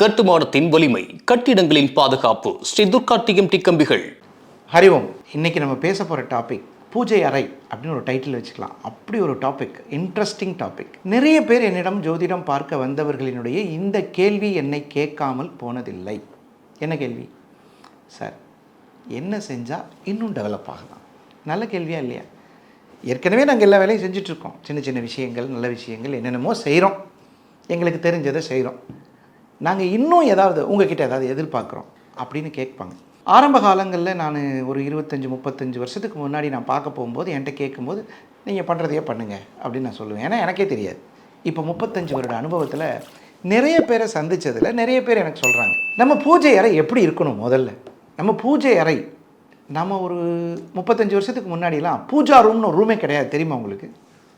கட்டுமானத்தின் வலிமை கட்டிடங்களின் பாதுகாப்பு ஸ்ரீ துர்கா டிஎம்டி கம்பிகள். ஹரிவம் இன்னைக்கு நம்ம பேச போகிற டாபிக் பூஜை அறை அப்படின்னு ஒரு டைட்டில் வச்சுக்கலாம். அப்படி ஒரு டாபிக் இன்ட்ரெஸ்டிங் டாபிக் நிறைய பேர் என்னிடம் ஜோதிடம் பார்க்க வந்தவர்களினுடைய இந்த கேள்வி என்னை கேட்காமல் போனதில்லை. என்ன கேள்வி? சார் என்ன செஞ்சால் இன்னும் டெவலப் ஆகலாம் நல்ல கேள்வியா இல்லையா? ஏற்கனவே நாங்கள் எல்லா வேலையும் செஞ்சுட்ருக்கோம் சின்ன சின்ன விஷயங்கள் நல்ல விஷயங்கள் என்னென்னமோ செய்கிறோம் எங்களுக்கு தெரிஞ்சதை செய்கிறோம் நாங்கள் இன்னும் ஏதாவது உங்ககிட்ட ஏதாவது எதிர்பார்க்குறோம் அப்படின்னு கேட்பாங்க. ஆரம்ப காலங்களில் நான் ஒரு இருபத்தஞ்சி முப்பத்தஞ்சு வருஷத்துக்கு முன்னாடி நான் பார்க்க போகும்போது என்கிட்ட கேட்கும்போது நீங்கள் பண்ணுறதையே பண்ணுங்கள் அப்படின்னு நான் சொல்லுவேன். ஏன்னா எனக்கே தெரியாது. இப்போ முப்பத்தஞ்சு வருட அனுபவத்தில் நிறைய பேரை சந்தித்ததில் நிறைய பேர் எனக்கு சொல்கிறாங்க நம்ம பூஜை அறை எப்படி இருக்கணும் முதல்ல? நம்ம பூஜை அறை நம்ம ஒரு முப்பத்தஞ்சு வருஷத்துக்கு முன்னாடிலாம் பூஜா ரூம்னு ஒரு ரூமே கிடையாது. தெரியுமா உங்களுக்கு?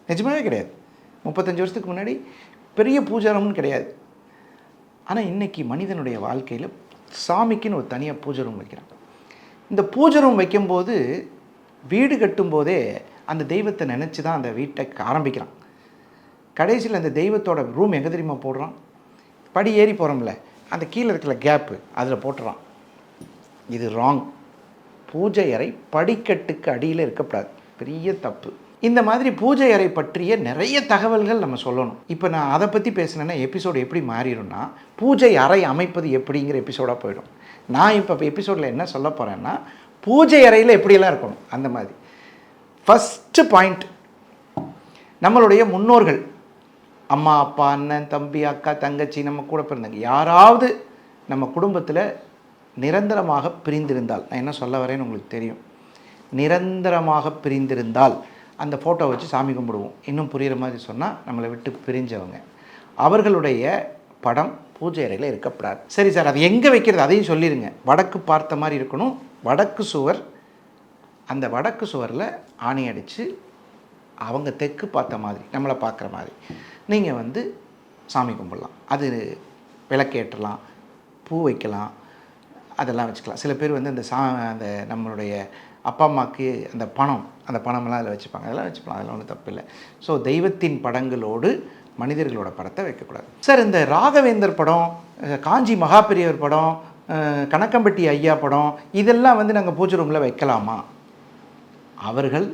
நிஜமாவே கிடையாது. முப்பத்தஞ்சு வருஷத்துக்கு முன்னாடி பெரிய பூஜா ரூம்னு கிடையாது. ஆனால் இன்றைக்கி மனிதனுடைய வாழ்க்கையில் சாமிக்குன்னு ஒரு தனியாக பூஜை ரூம் வைக்கிறான். இந்த பூஜை ரூம் வைக்கும்போது வீடு கட்டும்போதே அந்த தெய்வத்தை நினச்சி தான் அந்த வீட்டை ஆரம்பிக்கிறான். கடைசியில் அந்த தெய்வத்தோட ரூம் எங்கே தெரியுமா போடுறான்? படி ஏறி போகிறோம்ல அந்த கீழே இருக்கிற கேப்பு அதில் போட்டுறான். இது ராங் பூஜை அறை படிக்கட்டுக்கு அடியில் இருக்கக்கூடாது. பெரிய தப்பு. இந்த மாதிரி பூஜை அறை பற்றிய நிறைய தகவல்கள் நம்ம சொல்லணும். இப்போ நான் அதை பற்றி பேசினேன்னா எபிசோடு எப்படி மாறிடும்னா பூஜை அறை அமைப்பது எப்படிங்கிற எபிசோடாக போயிடும். நான் இப்போ எபிசோடில் என்ன சொல்ல போகிறேன்னா பூஜை அறையில் எப்படியெல்லாம் இருக்கணும்? அந்த மாதிரி. ஃபஸ்ட்டு பாயிண்ட் நம்மளுடைய முன்னோர்கள் அம்மா அப்பா அண்ணன் தம்பி அக்கா தங்கச்சி நம்ம கூட பிறந்தாங்க யாராவது நம்ம குடும்பத்தில் நிரந்தரமாக பிரிந்திருந்தால் நான் என்ன சொல்ல வரேன்னு உங்களுக்கு தெரியும். நிரந்தரமாக பிரிந்திருந்தால் அந்த ஃபோட்டோ வச்சு சாமி கும்பிடுவோம். இன்னும் புரிகிற மாதிரி சொன்னால் நம்மளை விட்டு பிரிஞ்சவங்க. அவர்களுடைய படம் பூஜை அறையில் இருக்கக்கூடாது சரி சார் அது எங்கே வைக்கிறது? அதையும் சொல்லிடுங்க வடக்கு பார்த்த மாதிரி இருக்கணும். வடக்கு சுவர் அந்த வடக்கு சுவரில் ஆணி அடித்து அவங்க தெற்கு பார்த்த மாதிரி நம்மளை பார்க்குற மாதிரி. நீங்கள் வந்து சாமி கும்பிடலாம். அது விளக்கேற்றலாம் பூ வைக்கலாம் அதெல்லாம் வச்சுக்கலாம். சில பேர் வந்து அந்த சா அந்த நம்மளுடைய அப்பா அம்மாவுக்கு அந்த பணம் அந்த பணமெல்லாம் அதில் வச்சுப்பாங்க. அதெல்லாம் வச்சுக்கலாம். அதெல்லாம் ஒன்றும் தப்பு இல்லை ஸோ தெய்வத்தின் படங்களோடு மனிதர்களோட படத்தை வைக்கக்கூடாது. சார் இந்த ராகவேந்தர் படம் காஞ்சி மகாபெரியவர் படம் கணக்கம்பட்டி ஐயா படம் இதெல்லாம் வந்து நாங்கள் பூஜை ரூமில் வைக்கலாமா? அவர்கள்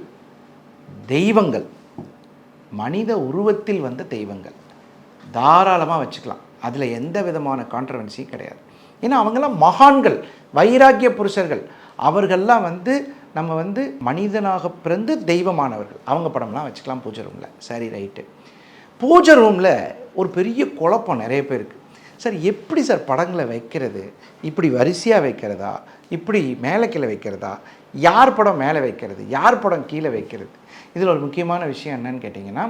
தெய்வங்கள். மனித உருவத்தில் வந்த தெய்வங்கள். தாராளமாக வச்சுக்கலாம். அதில் எந்த விதமான கான்ட்ரவன்சியும் கிடையாது. ஏன்னா அவங்கெல்லாம் மகான்கள் வைராக்கிய புருஷர்கள். அவர்கள்லாம் வந்து நம்ம வந்து மனிதனாக பிறந்து தெய்வமானவர்கள். அவங்க படம்லாம் வச்சுக்கலாம் பூஜை ரூமில் சரி ரைட்டு. பூஜை ரூமில் ஒரு பெரிய குழப்பம் நிறைய பேருக்கு சார் எப்படி சார் படங்களை வைக்கிறது? இப்படி வரிசையாக வைக்கிறதா? இப்படி மேலே கீழே வைக்கிறதா? யார் படம் மேலே வைக்கிறது? யார் படம் கீழே வைக்கிறது? இதில் ஒரு முக்கியமான விஷயம் என்னன்னு கேட்டிங்கன்னா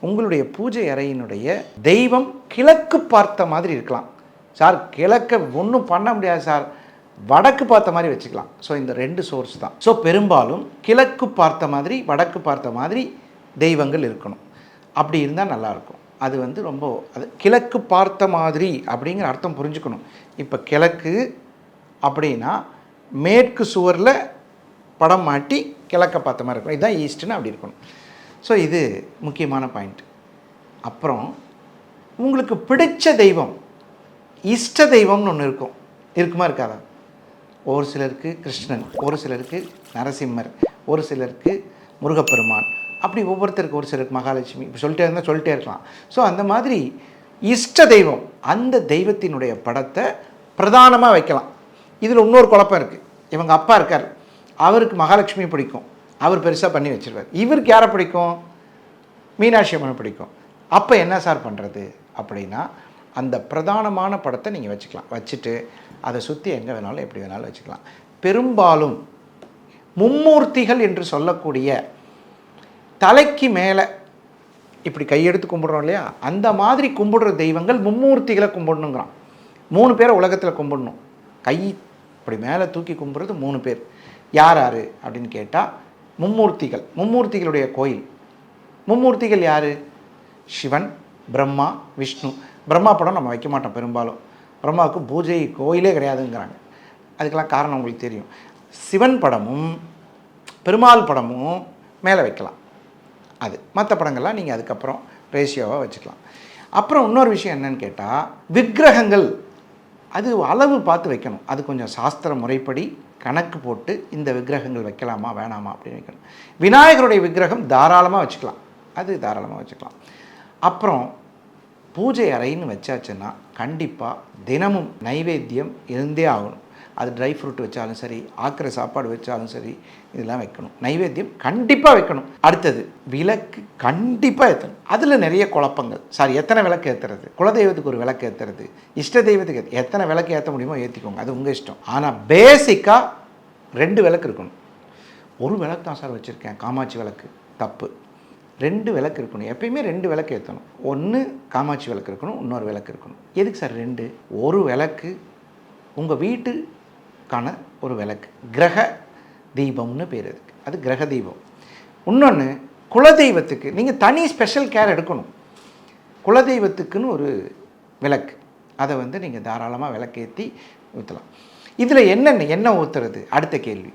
உங்களுடைய பூஜை அறையினுடைய தெய்வம் கிழக்கு பார்த்த மாதிரி இருக்கலாம். சார் கிழக்க ஒன்றும் பண்ண முடியாது சார். வடக்கு பார்த்த மாதிரி வச்சுக்கலாம். ஸோ இந்த ரெண்டு சோர்ஸ் தான். ஸோ பெரும்பாலும் கிழக்கு பார்த்த மாதிரி வடக்கு பார்த்த மாதிரி தெய்வங்கள் இருக்கணும். அப்படி இருந்தால் நல்லாயிருக்கும் அது வந்து ரொம்ப அது கிழக்கு பார்த்த மாதிரி அப்படிங்கிற அர்த்தம் புரிஞ்சுக்கணும். இப்போ கிழக்கு அப்படின்னா மேற்கு சுவரில் படம் மாட்டி கிழக்க பார்த்த மாதிரி இருக்கணும் இதுதான் ஈஸ்ட்னு அப்படி இருக்கணும். ஸோ இது முக்கியமான பாயிண்ட் அப்புறம் உங்களுக்கு பிடிச்ச தெய்வம் இஷ்ட தெய்வம்னு ஒன்று இருக்கும். இருக்குமா இருக்காதா? ஒரு சிலருக்கு கிருஷ்ணன் ஒரு சிலருக்கு நரசிம்மர் ஒரு சிலருக்கு முருகப்பெருமான். அப்படி ஒவ்வொருத்தருக்கு ஒரு சிலருக்கு மகாலட்சுமி. இப்போ சொல்லிட்டே இருந்தால் சொல்லிட்டே இருக்கலாம். ஸோ அந்த மாதிரி இஷ்ட தெய்வம் அந்த தெய்வத்தினுடைய படத்தை பிரதானமாக வைக்கலாம். இதில் இன்னொரு குழப்பம் இருக்குது இவங்க அப்பா இருக்கார். அவருக்கு மகாலட்சுமி பிடிக்கும். அவர் பெருசாக பண்ணி வச்சுருவார். இவருக்கு யாரை பிடிக்கும்? மீனாட்சி அம்மனை பிடிக்கும். அப்போ என்ன சார் பண்ணுறது அப்படின்னா அந்த பிரதானமான படத்தை நீங்கள் வச்சுக்கலாம். வச்சுட்டு அதை சுற்றி எங்கே வேணாலும் எப்படி வேணாலும் வச்சுக்கலாம். பெரும்பாலும் மும்மூர்த்திகள் என்று சொல்லக்கூடிய தலைக்கு மேலே இப்படி கையெடுத்து கும்பிடுறோம் இல்லையா? அந்த மாதிரி கும்பிடுற தெய்வங்கள் மும்மூர்த்திகளை கும்பிடணுங்கிறான். மூணு பேரை உலகத்தில் கும்பிடணும். கை இப்படி மேலே தூக்கி கும்பிட்றது மூணு பேர். யார் யார் அப்படின்னு கேட்டால் மும்மூர்த்திகள். மும்மூர்த்திகளுடைய கோயில். மும்மூர்த்திகள் யார்? சிவன் பிரம்மா விஷ்ணு. பிரம்மா படம் நம்ம வைக்க மாட்டோம் பெரும்பாலும். பிரம்மாவுக்கு பூஜை கோயிலே கிடையாதுங்கிறாங்க. அதுக்கெல்லாம் காரணம் உங்களுக்கு தெரியும். சிவன் படமும் பெருமாள் படமும் மேலே வைக்கலாம். அது. மற்ற படங்கள்லாம் நீங்கள் அதுக்கப்புறம் ரேஷியோவாக வச்சுக்கலாம். அப்புறம் இன்னொரு விஷயம் என்னன்னு கேட்டால் விக்கிரகங்கள். அது அளவு பார்த்து வைக்கணும். அது கொஞ்சம் சாஸ்திர முறைப்படி கணக்கு போட்டு இந்த விக்கிரகங்கள் வைக்கலாமா வேணாமா அப்படின்னு வைக்கணும். விநாயகருடைய விக்கிரகம் தாராளமாக வச்சுக்கலாம். அது தாராளமாக வச்சுக்கலாம். அப்புறம் பூஜை அறைன்னு வச்சாச்சுன்னா கண்டிப்பாக தினமும் நைவேத்தியம் இருந்தே ஆகணும். அது ட்ரை ஃப்ரூட் வச்சாலும் சரி ஆக்கிற சாப்பாடு வச்சாலும் சரி இதெல்லாம் வைக்கணும். நைவேத்தியம் கண்டிப்பாக வைக்கணும். அடுத்தது விளக்கு கண்டிப்பாக ஏற்றணும் அதில் நிறைய குழப்பங்கள். சாரி எத்தனை விளக்கு ஏற்றுறது குலதெய்வத்துக்கு ஒரு விளக்கு ஏற்றுறது இஷ்ட தெய்வத்துக்கு எத்தனை விளக்கு ஏற்ற முடியுமோ ஏற்றிக்கோங்க அது உங்கள் இஷ்டம். ஆனால் பேசிக்காக ரெண்டு விளக்கு இருக்கணும். ஒரு விளக்கு தான் சார் வச்சுருக்கேன். காமாட்சி விளக்கு. தப்பு. ரெண்டு விளக்கு இருக்கணும். எப்பயுமே ரெண்டு விளக்கு ஏற்றணும் ஒன்று காமாட்சி விளக்கு இருக்கணும் இன்னொரு விளக்கு இருக்கணும். எதுக்கு சார் ரெண்டு? ஒரு விளக்கு உங்கள் வீட்டுக்கான ஒரு விளக்கு. கிரக தீபம்னு பேர் அதுக்கு. அது கிரக தீபம். இன்னொன்று குலதெய்வத்துக்கு நீங்கள் தனி ஸ்பெஷல் கேர் எடுக்கணும். குலதெய்வத்துக்குன்னு ஒரு விளக்கு. அதை வந்து நீங்கள் தாராளமாக விளக்கேற்றி ஊற்றலாம் இதில் என்னென்ன எண்ணெய் ஊற்றுறது அடுத்த கேள்வி.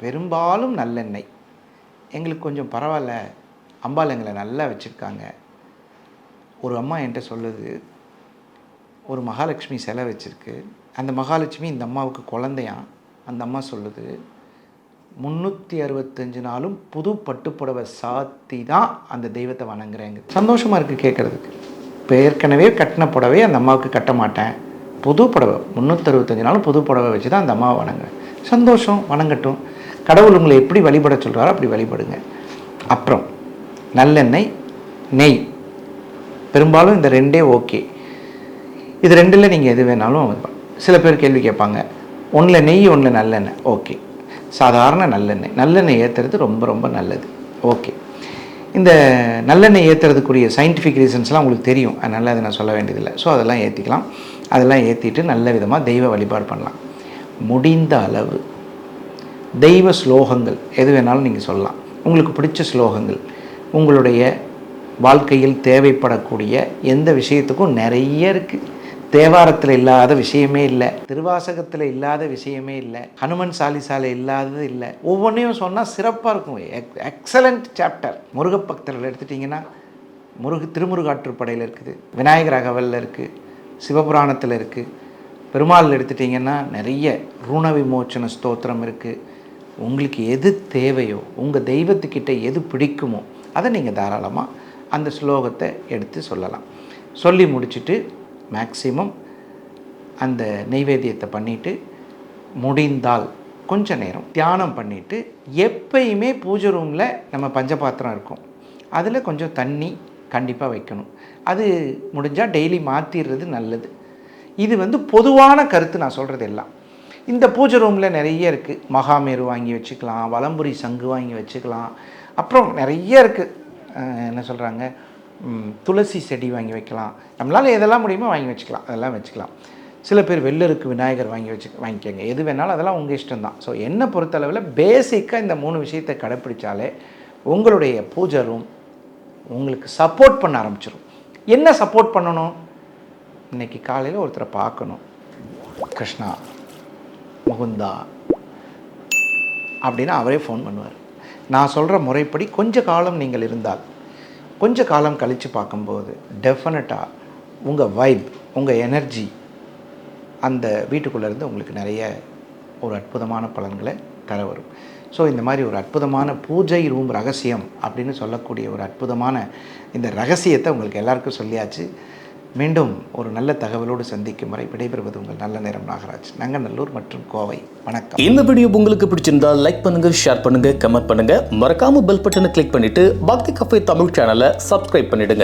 பெரும்பாலும் நல்லெண்ணெய். எங்களுக்கு கொஞ்சம் பரவாயில்ல. அம்பாள் எங்களை நல்லா வச்சுருக்காங்க. ஒரு அம்மா என்கிட்ட சொல்லுது ஒரு மகாலட்சுமி சிலை வச்சுருக்கு. அந்த மகாலட்சுமி இந்த அம்மாவுக்கு குழந்தையான் அந்த அம்மா சொல்லுது முந்நூற்றி அறுபத்தஞ்சு நாளும் புது பட்டுப்புடவை சாத்தி தான் அந்த தெய்வத்தை வணங்குறேங்க சந்தோஷமாக இருக்குது கேட்குறதுக்கு. இப்போ ஏற்கனவே கட்டின புடவை அந்த அம்மாவுக்கு கட்ட மாட்டேன். புது புடவை முந்நூற்றறுபத்தஞ்சு நாளும் புது புடவை வச்சு தான் அந்த அம்மாவை வணங்குறேன். சந்தோஷம் வணங்கட்டும். கடவுள் உங்களை எப்படி வழிபட சொல்கிறாரோ அப்படி வழிபடுங்க. அப்புறம் நல்லெண்ணெய் நெய். பெரும்பாலும் இந்த ரெண்டே ஓகே. இது ரெண்டில் நீங்கள் எது வேணாலும் சில பேர் கேள்வி கேட்பாங்க. ஒன்றில் நெய் ஒன்றில் நல்லெண்ணெய். ஓகே. சாதாரண நல்லெண்ணெய். நல்லெண்ணெய் ஏற்றுறது ரொம்ப ரொம்ப நல்லது. ஓகே. இந்த நல்லெண்ணெய் ஏற்றுறதுக்குரிய சயின்டிஃபிக் ரீசன்ஸ்லாம் உங்களுக்கு தெரியும். அதனால் அதை நான் சொல்ல வேண்டியதில்லை. ஸோ அதெல்லாம் ஏற்றிக்கலாம் அதெல்லாம் ஏற்றிட்டு நல்ல விதமாக தெய்வ வழிபாடு பண்ணலாம். முடிந்த அளவு தெய்வ ஸ்லோகங்கள் எது வேணாலும் நீங்கள் சொல்லலாம். உங்களுக்கு பிடிச்ச ஸ்லோகங்கள் உங்களுடைய வாழ்க்கையில் தேவைப்படக்கூடிய எந்த விஷயத்துக்கும் நிறைய இருக்குது தேவாரத்தில் இல்லாத விஷயமே இல்லை. திருவாசகத்தில் இல்லாத விஷயமே இல்லை. ஹனுமன் சாலிசாலை இல்லாதது இல்லை. ஒவ்வொன்றையும் சொன்னால் சிறப்பாக இருக்கும். எக்ஸலண்ட் சாப்டர் முருகப்பக்தர்கள் எடுத்துட்டிங்கன்னா முருகு திருமுருகாற்றுப்படையில் இருக்குது. விநாயகர் அகவலில் இருக்குது சிவபுராணத்தில் இருக்குது பெருமாள் எடுத்துட்டிங்கன்னா நிறைய ருண விமோச்சன ஸ்தோத்திரம் இருக்குது உங்களுக்கு எது தேவையோ உங்கள் தெய்வத்துக்கிட்ட எது பிடிக்குமோ அதை நீங்கள் தாராளமாக அந்த ஸ்லோகத்தை எடுத்து சொல்லலாம். சொல்லி முடிச்சுட்டு மேக்சிமம் அந்த நெய்வேத்தியத்தை பண்ணிவிட்டு முடிந்தால் கொஞ்ச நேரம் தியானம் பண்ணிவிட்டு எப்பயுமே பூஜை ரூமில் நம்ம பஞ்சபாத்திரம் இருக்கும். அதில் கொஞ்சம் தண்ணி கண்டிப்பாக வைக்கணும். அது முடிஞ்சால் டெய்லி மாற்றிடுறது நல்லது. இது வந்து பொதுவான கருத்து நான் சொல்கிறது எல்லாம். இந்த பூஜை ரூமில் நிறைய இருக்குது மகாமேரு வாங்கி வச்சுக்கலாம் வலம்புரி சங்கு வாங்கி வச்சுக்கலாம் அப்புறம் நிறைய இருக்குது என்ன சொல்கிறாங்க துளசி செடி வாங்கி வைக்கலாம். நம்மளால் எதெல்லாம் முடியுமோ வாங்கி வச்சுக்கலாம். அதெல்லாம் வச்சுக்கலாம். சில பேர் வெள்ளருக்கு விநாயகர் வாங்கி வச்சு வாங்கிக்கோங்க. எது வேணாலும் அதெல்லாம் உங்கள் இஷ்டம் தான். ஸோ என்னை பொறுத்தளவில் பேசிக்காக இந்த மூணு விஷயத்தை கடைப்பிடிச்சாலே உங்களுடைய பூஜை ரூம் உங்களுக்கு சப்போர்ட் பண்ண ஆரம்பிச்சிடும் என்ன சப்போர்ட் பண்ணணும்? இன்னைக்கு காலையில் ஒருத்தரை பார்க்கணும். கிருஷ்ணா முகுந்தா அப்படின்னு அவரே ஃபோன் பண்ணுவார். நான் சொல்கிற முறைப்படி கொஞ்ச காலம் நீங்கள் இருந்தால் கொஞ்ச காலம் கழித்து பார்க்கும்போது டெஃபினட்டாக உங்கள் வைப் உங்கள் எனர்ஜி அந்த வீட்டுக்குள்ளேருந்து உங்களுக்கு நிறைய ஒரு அற்புதமான பலன்களை தர வரும். ஸோ இந்த மாதிரி ஒரு அற்புதமான பூஜை ரூம் ரகசியம் அப்படின்னு சொல்லக்கூடிய ஒரு அற்புதமான இந்த ரகசியத்தை உங்களுக்கு எல்லாருக்கும் சொல்லியாச்சு. மீண்டும் ஒரு நல்ல தகவலோடு சந்திக்கும் வரை விடைபெறுவது உங்கள் நல்ல நேரம் நாகராஜ் நங்கநல்லூர் மற்றும் கோவை. வணக்கம். இந்த வீடியோ உங்களுக்கு பிடிச்சிருந்தா லைக் பண்ணுங்க ஷேர் பண்ணுங்க கமெண்ட் பண்ணுங்க. மறக்காம பெல் பட்டனை கிளிக் பண்ணிட்டு பக்தி கஃபே தமிழ் சேனலை சப்ஸ்கிரைப் பண்ணிடுங்க.